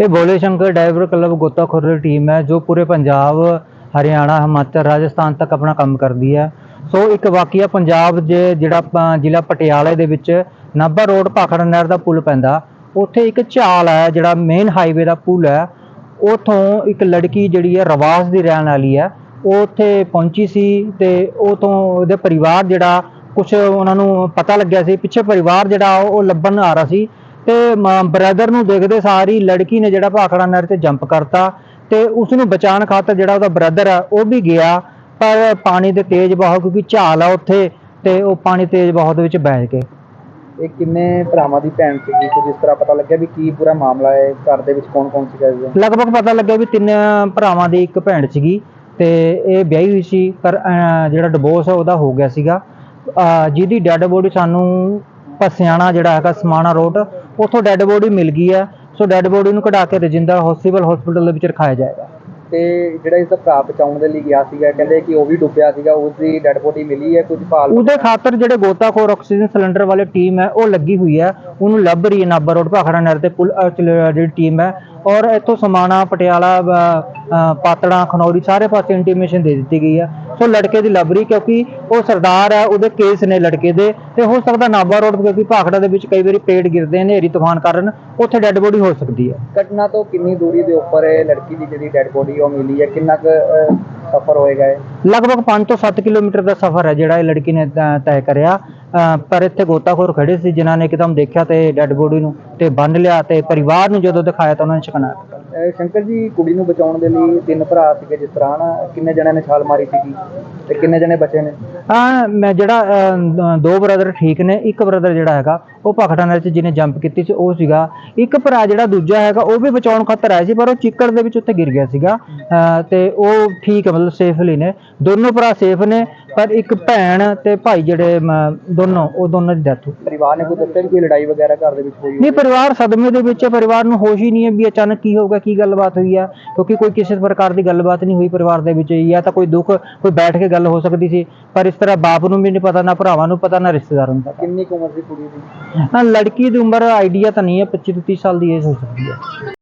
ਇਹ Bhole Shankar diver club ਗੋਤਾਖੋਰ ਦੀ ਟੀਮ ਹੈ, ਜੋ ਪੂਰੇ ਪੰਜਾਬ, ਹਰਿਆਣਾ, ਹਿਮਾਚਲ, ਰਾਜਸਥਾਨ ਤੱਕ ਆਪਣਾ ਕੰਮ ਕਰਦੀ ਹੈ। ਸੋ ਇੱਕ ਵਾਕਿਆ ਪੰਜਾਬ ਦੇ ਜਿਹੜਾ ਜ਼ਿਲ੍ਹਾ ਪਟਿਆਲੇ ਦੇ ਵਿੱਚ ਨਾਭਾ ਰੋਡ, ਭਾਖੜ ਨਹਿਰ ਦਾ ਪੁਲ ਪੈਂਦਾ, ਉੱਥੇ ਇੱਕ ਝਾਲ ਹੈ, ਜਿਹੜਾ ਮੇਨ ਹਾਈਵੇ ਦਾ ਪੁਲ ਹੈ। ਉਥੋਂ ਇੱਕ ਲੜਕੀ ਜਿਹੜੀ ਹੈ, ਰਵਾਸ ਦੀ ਰਹਿਣ ਵਾਲੀ ਹੈ। ਉਹ ਉੱਥੇ ਪਹੁੰਚੀ ਸੀ ਤੇ ਉਥੋਂ ਉਹਦੇ ਪਰਿਵਾਰ ਜਿਹੜਾ ਕੁਝ ਉਹਨਾਂ ਨੂੰ ਪਤਾ ਲੱਗਿਆ ਸੀ। ਪਿੱਛੇ ਪਰਿਵਾਰ ਜਿਹੜਾ ਉਹ ਲੱਭਣ ਆ ਰਿਹਾ ਸੀ। ਤੇ ਬ੍ਰਦਰ ਨੂੰ ਦੇਖਦੇ ਸਾਰੀ ਲੜਕੀ ਨੇ ਜਿਹੜਾ ਭਾਖੜਾ ਨਹਿਰ ਤੇ ਜੰਪ ਕਰਤਾ ਤੇ ਉਸ ਨੂੰ ਬਚਾਉਣ ਖਾਤਰ ਜਿਹੜਾ ਉਹਦਾ ਬ੍ਰਦਰ ਆ ਉਹ ਵੀ ਗਿਆ ਪਰ ਪਾਣੀ ਦੇ ਤੇਜ਼ ਵਹਾਅ ਕਿਉਂਕਿ ਝਾਲ ਆ ਉੱਥੇ ਤੇ ਉਹ ਪਾਣੀ ਤੇਜ਼ ਵਹਾਅ ਦੇ ਵਿੱਚ ਬਹਿ ਗਏ ਇਹ ਕਿੰਨੇ ਭਰਾਵਾਂ ਦੀ ਭੈਣ ਸੀਗੀ? ਤੇ ਜਿਸ ਤਰ੍ਹਾਂ ਪਤਾ ਲੱਗਿਆ ਵੀ ਕੀ ਪੂਰਾ ਮਾਮਲਾ ਹੈ ਘਰ ਦੇ ਵਿੱਚ ਕੌਣ ਕੌਣ ਸੀਗਾ ਜੀ ਲਗਭਗ ਪਤਾ ਲੱਗਿਆ ਵੀ ਤਿੰਨ ਭਰਾਵਾਂ ਦੀ ਇੱਕ ਭੈਣ ਸੀਗੀ ਤੇ ਇਹ ਵਿਆਹੀ ਹੋਈ ਸੀ ਪਰ ਜਿਹੜਾ ਡਿਵੋਰਸ ਹੈ ਉਹਦਾ ਹੋ ਗਿਆ ਸੀਗਾ। ਜਿਹਦੀ ਡੈੱਡ ਬੋਡੀ ਸਾਨੂੰ ਪਸਿਆਣਾ ਜਿਹੜਾ ਹੈਗਾ ਸਮਾਣਾ ਰੋਡ ਉੱਥੋਂ ਡੈੱਡ ਬੋਡੀ ਮਿਲ ਗਈ ਹੈ। ਸੋ ਡੈੱਡ ਬੋਡੀ ਨੂੰ ਕਢਾ ਕੇ ਰਜਿੰਦਰ ਹਸਪੀਟਲ ਹਸਪੀਟਲ ਦੇ ਵਿੱਚ ਰਖਾਇਆ ਜਾਏਗਾ। ਤੇ ਜਿਹੜਾ ਇਸ ਦਾ ਭਰਾ ਬਚਾਉਣ ਦੇ ਲਈ ਗਿਆ ਸੀਗਾ ਕਹਿੰਦੇ ਕਿ ਉਹ ਵੀ ਡੁੱਬਿਆ ਸੀਗਾ ਉਸ ਦੀ ਡੈੱਡ ਬੋਡੀ ਮਿਲੀ ਹੈ ਕੁਝ ਭਾਲ ਉਹਦੇ ਖਾਤਰ ਜਿਹੜੇ ਗੋਤਾਖੋਰ ਆਕਸੀਜਨ ਸਿਲੰਡਰ ਵਾਲੀ ਟੀਮ ਹੈ ਉਹ ਲੱਗੀ ਹੋਈ ਹੈ। ਉਹਨੂੰ ਲੱਭ ਰਹੀ ਹੈ ਨਾਭਾ ਰੋਡ ਭਾਖੜਾ ਨਹਿਰ ਤੇ ਪੁਲ ਜਿਹੜੀ ਟੀਮ ਹੈ। ਔਰ ਇੱਥੋਂ ਸਮਾਣਾ ਪਟਿਆਲਾ ਪਾਤੜਾਂ ਖਨੌਰੀ ਸਾਰੇ ਪਾਸੇ ਇੰਟੀਮੇਸ਼ਨ ਦੇ ਦਿੱਤੀ ਗਈ ਹੈ। ਸੋ ਲੜਕੇ ਦੀ ਲੱਭ ਰਹੀ ਕਿਉਂਕਿ ਉਹ ਸਰਦਾਰ ਹੈ ਉਹਦੇ ਕੇਸ ਨੇ ਲੜਕੇ ਦੇ ਤੇ ਹੋ ਸਕਦਾ ਨਾਭਾ ਰੋਡ ਕਿਉਂਕਿ ਭਾਖੜਾ ਦੇ ਵਿੱਚ ਕਈ ਵਾਰੀ ਪੇੜ ਗਿਰਦੇ ਨੇ ਹਨੇਰੀ ਤੂਫਾਨ ਕਾਰਨ ਉੱਥੇ ਡੈੱਡ ਬੋਡੀ ਹੋ ਸਕਦੀ ਹੈ। ਘਟਨਾ ਤੋਂ ਕਿੰਨੀ ਦੂਰੀ ਦੇ ਉੱਪਰ ਇਹ ਲੜਕੀ ਦੀ ਜਿਹੜੀ ਡੈੱਡ ਬੋਡੀ ਉਹ ਮਿਲੀ ਹੈ? ਕਿੰਨਾ ਕੁ ਅਹ, ਸਫ਼ਰ ਹੋਏਗਾ ਇਹ? ਲਗਭਗ 5 ਤੋਂ 7 ਕਿਲੋਮੀਟਰ ਦਾ ਸਫ਼ਰ ਹੈ ਜਿਹੜਾ ਇਹ ਲੜਕੀ ਨੇ ਤੈਅ ਤੈਅ ਕਰਿਆ। ਪਰ ਇੱਥੇ ਗੋਤਾਖੋਰ ਖੜੇ ਸੀ ਜਿਨ੍ਹਾਂ ਨੇ ਇੱਕਦਮ ਦੇਖਿਆ ਤੇ ਡੈੱਡ ਬੋਡੀ ਨੂੰ ਤੇ ਬੰਨ ਲਿਆ ਤੇ ਪਰਿਵਾਰ ਨੂੰ ਜਦੋਂ ਦਿਖਾਇਆ ਤਾਂ ਉਹਨਾਂ ਨੇ ਅਹ, ਸ਼ੰਕਰ ਜੀ, ਕੁੜੀ ਨੂੰ ਬਚਾਉਣ ਦੇ ਲਈ ਤਿੰਨ ਭਰਾ ਸੀਗੇ ਜਿਸ ਤਰ੍ਹਾਂ ਨਾ ਕਿੰਨੇ ਜਣਿਆਂ ਨੇ ਛਾਲ ਮਾਰੀ ਸੀਗੀ ਤੇ ਕਿੰਨੇ ਜਣੇ ਬਚੇ ਨੇ? ਹਾਂ ਮੈਂ ਜਿਹੜਾ ਅਹ, ਦ- ਬ੍ਰਦਰ ਠੀਕ ਨੇ ਇੱਕ ਬ੍ਰਦਰ ਜਿਹੜਾ ਹੈਗਾ ਉਹ ਭਖੜਾ ਨਹਿਰ 'ਚ ਜਿਹਨੇ ਜੰਪ ਕੀਤੀ ਸੀ ਉਹ ਸੀਗਾ ਇੱਕ ਭਰਾ ਜਿਹੜਾ ਦੂਜਾ ਹੈਗਾ ਉਹ ਵੀ ਬਚਾਉਣ ਖਾਤਰ ਆਇਆ ਸੀ ਪਰ ਉਹ ਚਿੱਕੜ ਦੇ ਵਿੱਚ ਉੱਥੇ ਗਿਰ ਗਿਆ ਸੀਗਾ ਅਹ, ਤੇ ਉਹ ਠੀਕ ਹੈ ਮਤਲਬ ਸੇਫਲੀ ਨੇ ਦੋਨੋਂ ਭਰਾ ਸੇਫ ਨੇ ਪਰ ਇੱਕ ਭੈਣ ਤੇ ਭਾਈ ਜਿਹੜੇ ਮ, ਦੋਨੋਂ ਉਹ ਦੋਨੋਂ ਦੀ ਡੈਥ ਹੋ ਗਈ। ਪਰਿਵਾਰ ਨੇ ਕੋਈ ਦੱਸਿਆ ਵੀ ਕੋਈ ਲੜਾਈ ਵਗੈਰਾ ਘਰ ਦੇ ਵਿੱਚ ਹੋਈ ਨਹੀਂ ਪਰਿਵਾਰ ਸਦਮੇ ਦੇ ਵਿੱਚ ਹੈ ਪਰਿਵਾਰ ਨੂੰ ਹੋਸ਼ ਹੀ ਨਹੀਂ ਹੈ ਵੀ ਅਚਾਨਕ ਕੀ ਹੋਊਗਾ ਕੀ ਗੱਲਬਾਤ ਹੋਈ ਆ ਕਿਉਂਕਿ ਕੋਈ ਕਿਸੇ ਪ੍ਰਕਾਰ ਦੀ ਗੱਲਬਾਤ ਨਹੀਂ ਹੋਈ ਪਰਿਵਾਰ ਦੇ ਵਿੱਚ ਜਾਂ ਤਾਂ ਕੋਈ ਦੁੱਖ ਕੋਈ ਬੈਠ ਕੇ ਗੱਲ ਹੋ ਸਕਦੀ ਸੀ ਪਰ ਇਸ ਤਰ੍ਹਾਂ ਬਾਪ ਨੂੰ ਵੀ ਨਹੀਂ ਪਤਾ ਨਾ ਭਰਾਵਾਂ ਨੂੰ ਪਤਾ ਨਾ ਰਿਸ਼ਤੇਦਾਰਾਂ ਨੂੰ ਪਤਾ। ਕਿੰਨੀ ਕੁ ਉਮਰ ਸੀ ਕੁੜੀ ਦੀ? ਹਾਂ ਲੜਕੀ ਦੀ ਉਮਰ ਆਈਡੀਆ ਤਾਂ ਨਹੀਂ ਹੈ 25 ਤੋਂ 30 ਸਾਲ ਦੀ ਏਜ ਹੋ ਸਕਦੀ ਹੈ।